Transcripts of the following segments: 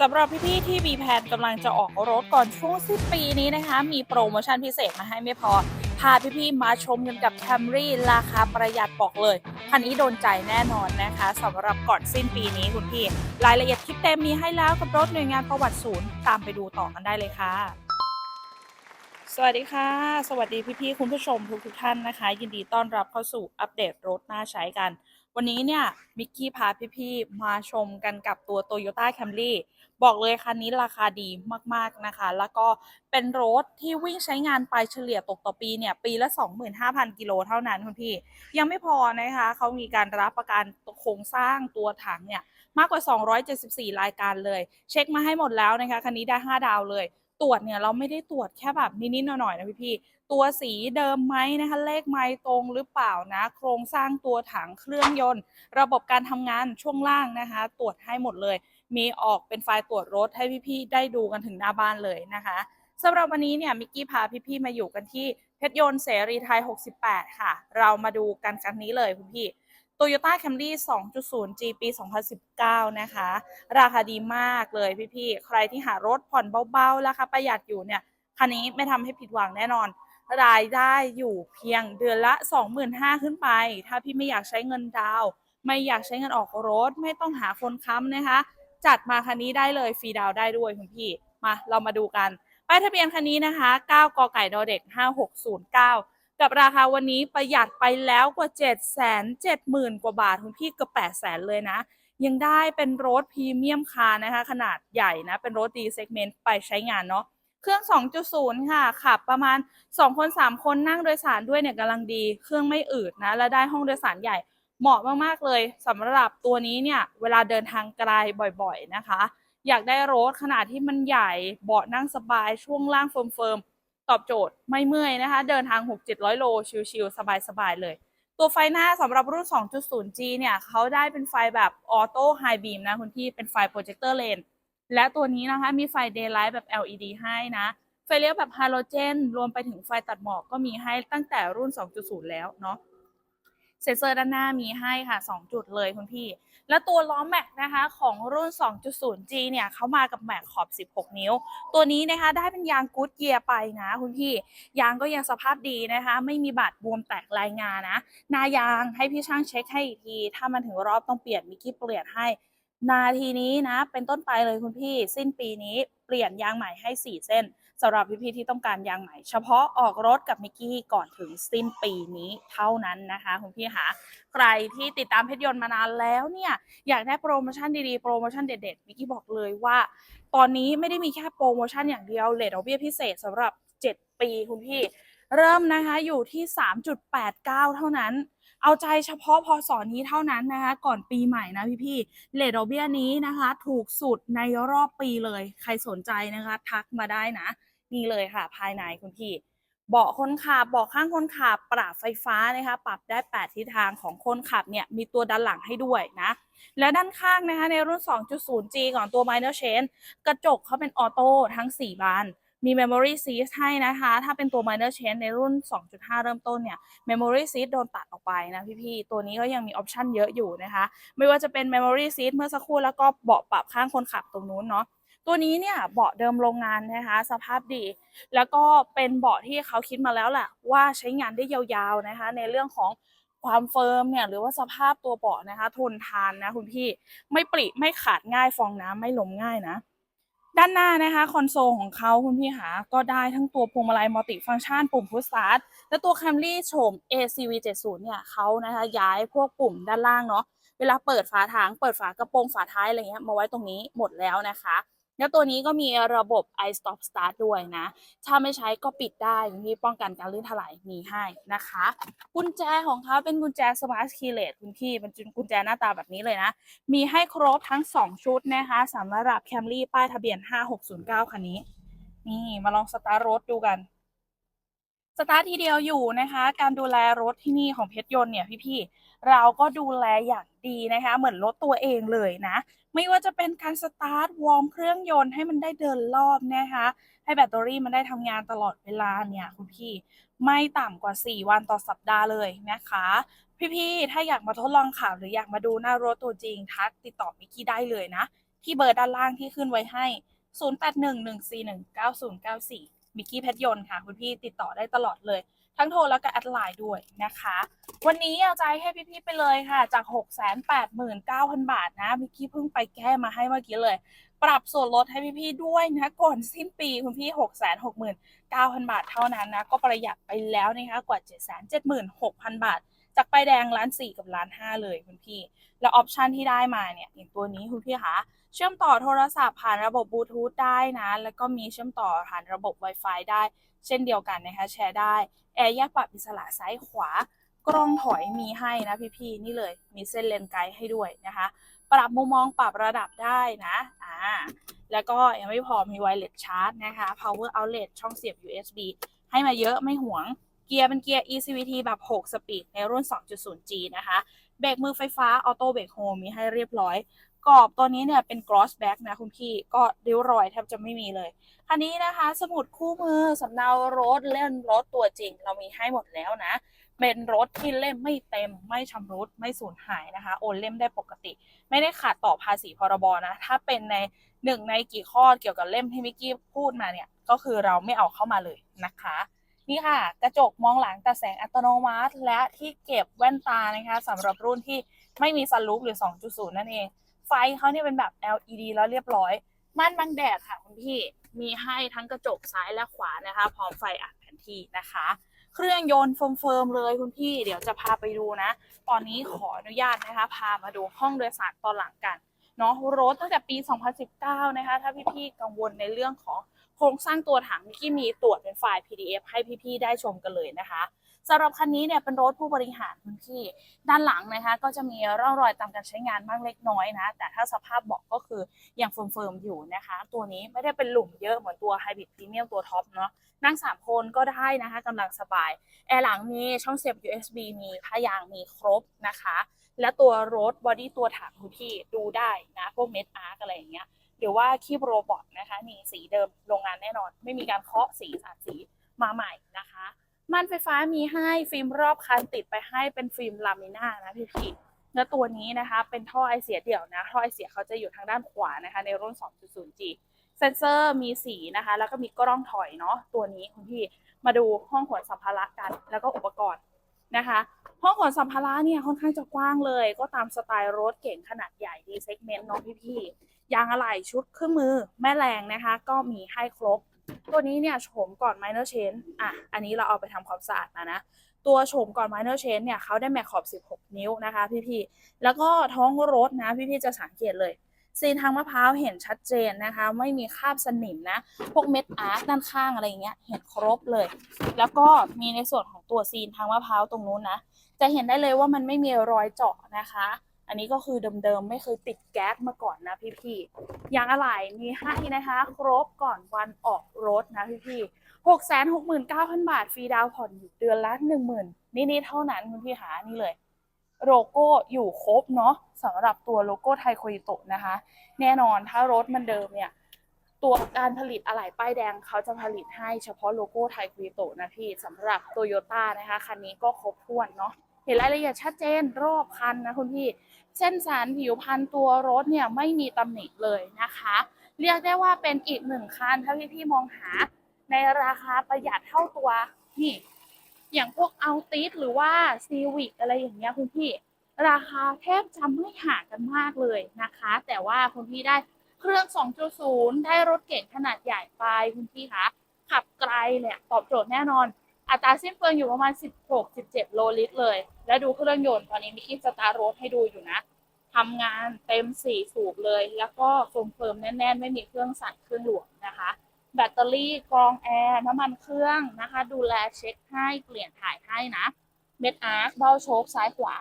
สำหรับพี่ๆที่มีแผนกำลังจะออกรถก่อนช่วงสิ้นปีนี้นะคะ มีโปรโมชั่นพิเศษมาให้ไม่พอ พาพี่ๆมาชมกันกับ Camry ราคาประหยัดบอกเลย คันนี้โดนใจแน่นอนนะคะสำหรับก่อนสิ้นปีนี้คุณพี่ รายละเอียดคลิปเต็มมีให้แล้วกับรถหน่วยงานประวัติศูนย์ ตามไปดูต่อกันได้เลยค่ะ สวัสดีค่ะ สวัสดีพี่ๆคุณผู้ชมทุกทุกๆท่านนะคะ ยินดีต้อนรับเข้าสู่อัปเดตรถน่าใช้กัน วันนี้เนี่ยมิกกี้พาพี่ๆมาชมกันกับตัว Toyota Camry บอกเลยคันนี้ราคาดีมากๆนะคะ แล้วก็เป็นรถที่วิ่งใช้งานไปเฉลี่ยตกต่อปีเนี่ย ปีละ 25,000 กิโลเท่านั้นคุณพี่ ยังไม่พอนะคะ เขามีการรับประกันโครงสร้างตัวถังเนี่ย มากกว่า 274 รายการเลย เช็คมาให้หมดแล้วนะคะ คันนี้ได้ 5 ดาวเลย ตรวจเนี่ยเราไม่ได้ตรวจแค่แบบนิดๆหน่อยๆนะพี่ๆ ตัวสีเดิมไหมนะคะเลขไม้ตรงหรือเปล่านะ โครงสร้างตัวถังเครื่องยนต์ ระบบการทำงานช่วงล่างนะคะ ตรวจให้หมดเลย มีออกเป็นไฟล์ตรวจรถให้พี่ๆได้ดูกันถึงหน้าบ้านเลยนะคะสำหรับวันนี้เนี่ยมิกกี้พาพี่ๆมาอยู่กันที่เพชรยนต์เสรีไทย 68 ค่ะ เรามาดูกันกันนี้เลยคุณพี่ Toyota Camry 2.0G ปี 2019 นะคะ ราคาดีมากเลยพี่ๆ ใครที่หารถผ่อนเบาๆ ราคาประหยัดอยู่เนี่ย คันนี้ไม่ทำให้ผิดหวังแน่นอน รายได้อยู่เพียงเดือนละ 25,000 ขึ้นไป ถ้าพี่ไม่อยากใช้เงินดาว ไม่อยากใช้เงินออกรถ ไม่ต้องหาคนค้ำนะคะ จัดมาคันนี้ได้เลยฟรีดาวได้ด้วยคุณพี่ มาเรามาดูกัน ป้ายทะเบียนคันนี้นะคะ 9 กไก่ดอเด็ก 5609 กับราคาวันนี้ประหยัดไปแล้วกว่า 7 7 0 0 0 0 กว่าบาทคุณพี่เกือบ8 0 0 0 0เลยนะ ยังได้เป็นรถพรีเมียมคาร์นะคะ ขนาดใหญ่นะ เป็นรถดีเซกเมนต์ไปใช้งานเนาะ เครื่อง 2.0 ค่ะ ขับประมาณ 2 คน 3 คนนั่งโดยสารด้วยเนี่ยกำลังดี เครื่องไม่อืดนะ และได้ห้องโดยสารใหญ่ เหมาะมากๆเลยสำหรับตัวนี้เนี่ย เวลาเดินทางไกลบ่อยๆนะคะ อยากได้รถขนาดที่มันใหญ่ เบาะนั่งสบาย ช่วงล่างเฟิร์มๆ ตอบโจทย์ไม่เมื่อยนะคะ เดินทาง 6-700 โล ชิลๆ สบายๆ เลย ตัวไฟหน้าสำหรับรุ่น 2.0G เนี่ยเขาได้เป็นไฟแบบออโต้ไฮบีมนะคุณพี่ เป็นไฟโปรเจคเตอร์เลน และตัวนี้นะคะมีไฟ Daylight แบบ LED ให้นะไฟเลี้ยวแบบฮาโลเจน รวมไปถึงไฟตัดหมอกก็มีให้ตั้งแต่รุ่น 2.0 แล้วเนาะเซ็นเซอร์ด้านหน้ามีให้ค่ะ 2 จุดเลยคุณพี่ แล้วตัวล้อแม็กนะคะของรุ่น 2.0G เนี่ยเขามากับแม็กขอบ 16 นิ้ว ตัวนี้นะคะได้เป็นยางกู๊ดเกียร์ไปนะคุณพี่ ยางก็ยังสภาพดีนะคะ ไม่มีบาดบวมแตกลายงานะ หน้ายางให้พี่ช่างเช็คให้อีกที ถ้ามันถึงรอบต้องเปลี่ยนมิกกี้เปลี่ยนให้ นาทีนี้นะ เป็นต้นไปเลยคุณพี่ สิ้นปีนี้เปลี่ยนยางใหม่ให้ 4 เส้นสำหรับพี่ๆที่ต้องการยางใหม่ เฉพาะออกรถกับมิกกี้ก่อนถึงสิ้นปีนี้เท่านั้นนะคะคุณพี่คะใครที่ติดตามเพชรยนต์มานานแล้วเนี่ยอยากได้โปรโมชั่นดีๆ โปรโมชั่นเด็ดๆมิกกี้บอกเลยว่า ตอนนี้ไม่ได้มีแค่โปรโมชั่นอย่างเดียวเลทดอกเบี้ยพิเศษสำหรับ 7 ปีคุณพี่ เริ่มนะคะอยู่ที่ 3.89 เท่านั้น เอาใจเฉพาะพอสอนนี้เท่านั้นนะคะ ก่อนปีใหม่นะพี่ๆเลทดอกเบี้ยนี้นะคะ ถูกสุดในรอบปีเลย ใครสนใจนะคะ ทักมาได้นะ นี่เลยค่ะ ภายในคุณพี่เบาะคนขับเบาะข้างคนขับปรับไฟฟ้านะคะ ปรับได้ 8 ทิศทางของคนขับเนี่ยมีตัวดันหลังให้ด้วยนะ และด้านข้างนะคะในรุ่น 2.0G ก่อนตัว minor change กระจกเขาเป็นออโต้ทั้ง 4 บาน มี memory seat ให้นะคะ ถ้าเป็นตัว minor change ในรุ่น 2.5 เริ่มต้นเนี่ย memory seat โดนตัดออกไปนะพี่ๆ ตัวนี้ก็ยังมีออปชันเยอะอยู่นะคะ ไม่ว่าจะเป็น memory seat เมื่อสักครู่แล้วก็เบาะปรับข้างคนขับตรงนู้นเนาะตัวนี้เนี่ยเบาะเดิมโรงงานนะคะ สภาพดี แล้วก็เป็นเบาะที่เขาคิดมาแล้วแหละว่าใช้งานได้ยาวๆนะคะ ในเรื่องของความเฟิร์มเนี่ยหรือว่าสภาพตัวเบาะนะคะ ทนทานนะคุณพี่ไม่ปริไม่ขาดง่ายฟองน้ำไม่ล้มง่ายนะ ด้านหน้านะคะคอนโซลของเขาคุณพี่หาก็ได้ทั้งตัวพวงมาลัยมัลติฟังก์ชันปุ่มพุชสตาร์ทและตัว Camry โฉม ACV 70เนี่ยเขานะคะย้ายพวกปุ่มด้านล่างเนาะเวลาเปิดฝาถังเปิดฝากระโปรงฝาท้ายอะไรเงี้ยมาไว้ตรงนี้หมดแล้วนะคะ แล้วตัวนี้ก็มีระบบ i stop start ด้วยนะ ถ้าไม่ใช้ก็ปิดได้มีป้องกันการลื่นถลายมีให้นะคะ กุญแจของเขาเป็นกุญแจ smart keyless คุณพี่เป็นกุญแจหน้าตาแบบนี้เลยนะ มีให้ครบทั้ง 2 ชุดนะคะสำหรับ Camry ป้ายทะเบียน 5609 คันนี้ นี่มาลองสตาร์ทรถดูกันสตาร์ททีเดียวอยู่นะคะ การดูแลรถที่นี่ของเพชรยนต์เนี่ยพี่ๆ เราก็ดูแลอย่างดีนะคะ เหมือนรถตัวเองเลยนะ ไม่ว่าจะเป็นการสตาร์ทวอร์มเครื่องยนต์ให้มันได้เดินรอบนะคะ ให้แบตเตอรี่มันได้ทำงานตลอดเวลาเนี่ยคุณพี่ไม่ต่ำกว่า 4 วันต่อสัปดาห์เลยนะคะ พี่ๆถ้าอยากมาทดลองขับหรืออยากมาดูหน้ารถตัวจริง ทักติดต่อมิกกี้ได้เลยนะ ที่เบอร์ด้านล่างที่ขึ้นไว้ให้ 0811419094มิกกี้เพชรยนต์ค่ะ คุณพี่ติดต่อได้ตลอดเลย ทั้งโทรแล้วก็แอดไลน์ด้วยนะคะ วันนี้เอาใจให้พี่ๆไปเลยค่ะ จาก 689,000 บาทนะมิกกี้เพิ่งไปแก้มาให้เมื่อกี้เลย ปรับส่วนลดให้พี่ๆด้วยนะก่อนสิ้นปีคุณพี่ 669,000 บาทเท่านั้นนะ ก็ประหยัดไปแล้วนะคะกว่า 776,000 บาท จากไปแดงล้านสี่กับล้านห้าเลยคุณพี่ แล้วออปชันที่ได้มาเนี่ยอย่างตัวนี้คุณพี่คะเชื่อมต่อโทรศัพท์ผ่านระบบบลูทูธได้นะ แล้วก็มีเชื่อมต่อผ่านระบบ Wi-Fi ได้ เช่นเดียวกันนะคะแชร์ได้แอร์แยกปรับอิสระซ้ายขวากล้องถอยมีให้นะพี่ๆนี่เลยมีเส้นเลนไกด์ให้ด้วยนะคะ ปรับมุมมองปรับระดับได้นะอ่าแล้วก็ยังไม่พอมีไวเลสชาร์จนะคะ power outlet ช่องเสียบ USB ให้มาเยอะไม่ห่วงเกียร์เป็นเกียร์ eCVT แบบ 6 สปีดในรุ่น 2.0G นะคะ เบรกมือไฟฟ้าออโต้เบรกโฮมีให้เรียบร้อย กรอบตัวนี้เนี่ยเป็น gloss back นะคุณพี่ก็ริ้วรอยแทบจะไม่มีเลย คันนี้นะคะ สมุดคู่มือสำเนารถเล่นรถตัวจริง เรามีให้หมดแล้วนะ เป็นรถที่เล่มไม่เต็ม ไม่ชำรุดไม่สูญหายนะคะ โอนเล่มได้ปกติ ไม่ได้ขาดต่อภาษีพรบนะ ถ้าเป็นในหนึ่งในกี่ข้อเกี่ยวกับเล่มที่มิกกี้พูดมาเนี่ยก็คือเราไม่เอาเข้ามาเลยนะคะนี่ค่ะ กระจกมองหลังแต่แสงอัตโนมัติ และที่เก็บแว่นตานะคะสำหรับรุ่นที่ไม่มีซันรูฟหรือ 2.0 นั่นเอง ไฟเขาเนี่ยเป็นแบบ LED แล้วเรียบร้อย ม่านบังแดดค่ะคุณพี่ มีให้ทั้งกระจกซ้ายและขวานะคะ พร้อมไฟอัดแผนที่นะคะ เครื่องยนต์เฟิร์มๆเลยคุณพี่ เดี๋ยวจะพาไปดูนะ ตอนนี้ขออนุญาตนะคะ พามาดูห้องโดยสารตอนหลังกันเนาะรถตั้งแต่ปี 2019 นะคะ ถ้าพี่ๆกังวลในเรื่องของโครงสร้างตัวถังมิกกี้มีตรวจเป็นไฟล์ PDF ให้พี่ๆได้ชมกันเลยนะคะ สำหรับคันนี้เนี่ยเป็นรถผู้บริหารคุณพี่ด้านหลังนะคะ ก็จะมีร่องรอยตามการใช้งานบ้างเล็กน้อยนะ แต่ถ้าสภาพเบาะก็คือยังเฟิร์มๆอยู่นะคะ ตัวนี้ไม่ได้เป็นหลุมเยอะเหมือนตัว Hybrid Premium ตัวท็อปเนาะนั่ง 3 คนก็ได้นะคะกำลังสบาย แอร์หลังมีช่องเสียบ USB มีผ้ายางมีครบนะคะ และตัวรถบอดี้ตัวถังคุณพี่ดูได้นะพวกเม็ดอาร์กอะไรอย่างเงี้ยหรือว่าคีบโรบอทนะคะนี่สีเดิมโรงงานแน่นอน ไม่มีการเคาะสีสาดสีมาใหม่นะคะ ม่านไฟฟ้ามีให้ฟิล์มรอบคันติดไปให้เป็นฟิล์มลามิน่านะพี่พี่ๆและตัวนี้นะคะเป็นท่อไอเสียเดี่ยวนะท่อไอเสียเขาจะอยู่ทางด้านขวานะคะ ในรุ่น 2.0G เซนเซอร์มีสีนะคะ แล้วก็มีกล้องถอยเนาะตัวนี้คุณพี่มาดูห้องขนสัมภาระกัน แล้วก็อุปกรณ์นะคะ ห้องขนสัมภาระเนี่ยค่อนข้างจะกว้างเลย ก็ตามสไตล์รถเก่งขนาดใหญ่ดีเซกเมนต์เนาะพี่ๆยางอะไหล่ชุดเครื่องมือแม่แรงนะคะ ก็มีให้ครบ ตัวนี้เนี่ยโฉมก่อน minor change อะ อันนี้เราเอาไปทำความสะอาดมานะ ตัวโฉมก่อน minor change เนี่ยเขาได้แม็กขอบ 16 นิ้วนะคะพี่ๆ แล้วก็ท้องรถนะพี่ๆ จะสังเกตเลยซีนทางมะพร้าวเห็นชัดเจนนะคะ ไม่มีคราบสนิมนะ พวกเม็ดอาร์คด้านข้างอะไรเงี้ยเห็นครบเลย แล้วก็มีในส่วนของตัวซีนทางมะพร้าวตรงนู้นนะ จะเห็นได้เลยว่ามันไม่มีรอยเจาะนะคะ อันนี้ก็คือเดิมๆไม่เคยติดแก๊สมาก่อนนะพี่ๆยางอะไหล่มีให้นะคะ ครบก่อนวันออกรถนะพี่ๆหกแสนหกหมื่นเก้าพันบาทฟรีดาวน์ผ่อนอยู่เดือนละหนึ่งหมื่นนี่ๆเท่านั้นคุณพี่คะนี่เลยโลโก้อยู่ครบเนาะสำหรับตัวโลโก้ไทยโคยิโตะนะคะ แน่นอนถ้ารถมันเดิมเนี่ย ตัวการผลิตอะไหล่ป้ายแดงเขาจะผลิตให้เฉพาะโลโก้ไทยคุยโตะนะพี่สำหรับโตโยต้านะคะ คันนี้ก็ครบถ้วนเนาะเห็นรายละเอียดชัดเจนรอบคันนะคุณพี่ เส้นสารผิวพันตัวรถเนี่ยไม่มีตำหนิเลยนะคะ เรียกได้ว่าเป็นอีกหนึ่งคันถ้าพี่พี่มองหาในราคาประหยัดเท่าตัวนี่อย่างพวกเอาติสหรือว่าซีวิกอะไรอย่างเงี้ยคุณพี่ราคาแทบจะไม่ห่างกันมากเลยนะคะ แต่ว่าคุณพี่ได้เครื่อง 2.0 ได้รถเก่งขนาดใหญ่ไปคุณพี่คะขับไกลเนี่ยตอบโจทย์แน่นอน อัตราสิ้นเปลืองอยู่ประมาณ 16-17 โลลิตรเลย แล้วดูเครื่องยนต์ตอนนี้มิกกี้สตาร์ทรถให้ดูอยู่นะทำงานเต็ม 4 สูบเลย แล้วก็เฟิร์มๆแน่น ๆ ไม่มีเครื่องสั่นเครื่องหลวงนะคะ แบตเตอรี่กรองแอร์น้ำมันเครื่องนะคะ ดูแลเช็คให้เปลี่ยนถ่ายให้นะ เม็ดอาร์คเบ้าโชคซ้ายขวา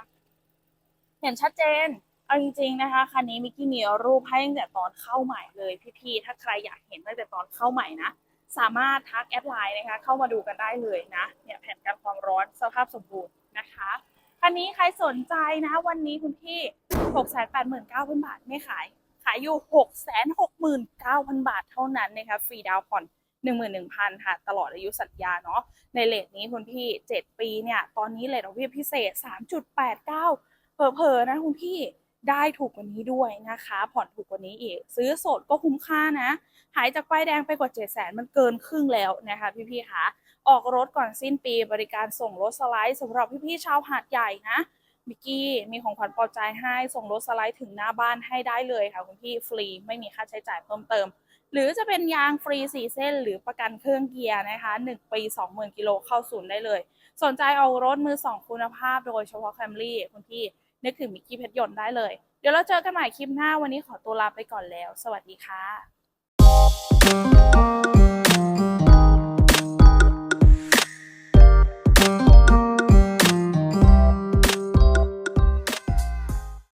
เห็นชัดเจนเอาจริงๆนะคะคันนี้มิกกี้มีรูปให้ตั้งแต่ตอนเข้าใหม่เลยพี่ๆถ้าใครอยากเห็นตั้งแต่ตอนเข้าใหม่นะ สามารถทักแอดไลน์นะคะเข้ามาดูกันได้เลยนะเนี่ยแผนกันความร้อนสภาพสมบูรณ์นะคะคันนี้ใครสนใจนะวันนี้คุณพี่ 689,000 บาทไม่ขาย ขายอยู่ 669,000 บาทเท่านั้นนะคะฟรีดาวน์ผ่อน11,000 ค่ะ ตลอดอายุสัญญาเนาะในเลทนี้คุณพี่ 7 ปีเนี่ย ตอนนี้เลทดอกเบี้ยพิเศษ 3.89 เผลอๆนะคุณพี่ได้ถูกกว่านี้ด้วยนะคะ ผ่อนถูกกว่านี้อีก ซื้อสดก็คุ้มค่านะ หายจากป้ายแดงไปกว่า7 0 0 0 0มันเกินครึ่งแล้วนะคะพี่ๆคะออกรถก่อนสิ้นปีบริการส่งรถสไลด์สำหรับพี่ๆชาวหาดใหญ่นะมิกกี้มีของขวัญปลอบใจให้ส่งรถสไลด์ถึงหน้าบ้านให้ได้เลยค่ะคุณพี่ฟรีไม่มีค่าใช้จ่ายเพิ่มเติม หรือจะเป็นยางฟรี 4 เส้น หรือประกันเครื่องเกียร์นะคะ 1 ปี 20,000 กิโลเข้าศูนย์ได้เลย สนใจเอารถมือ 2 คุณภาพโดยเฉพาะแคมรี่คุณพี่นึกถึงมิกกี้เพชรยนต์ได้เลย เดี๋ยวเราเจอกันใหม่คลิปหน้าวันนี้ขอตัวลาไปก่อนแล้ว สวัสดีค่ะ thank you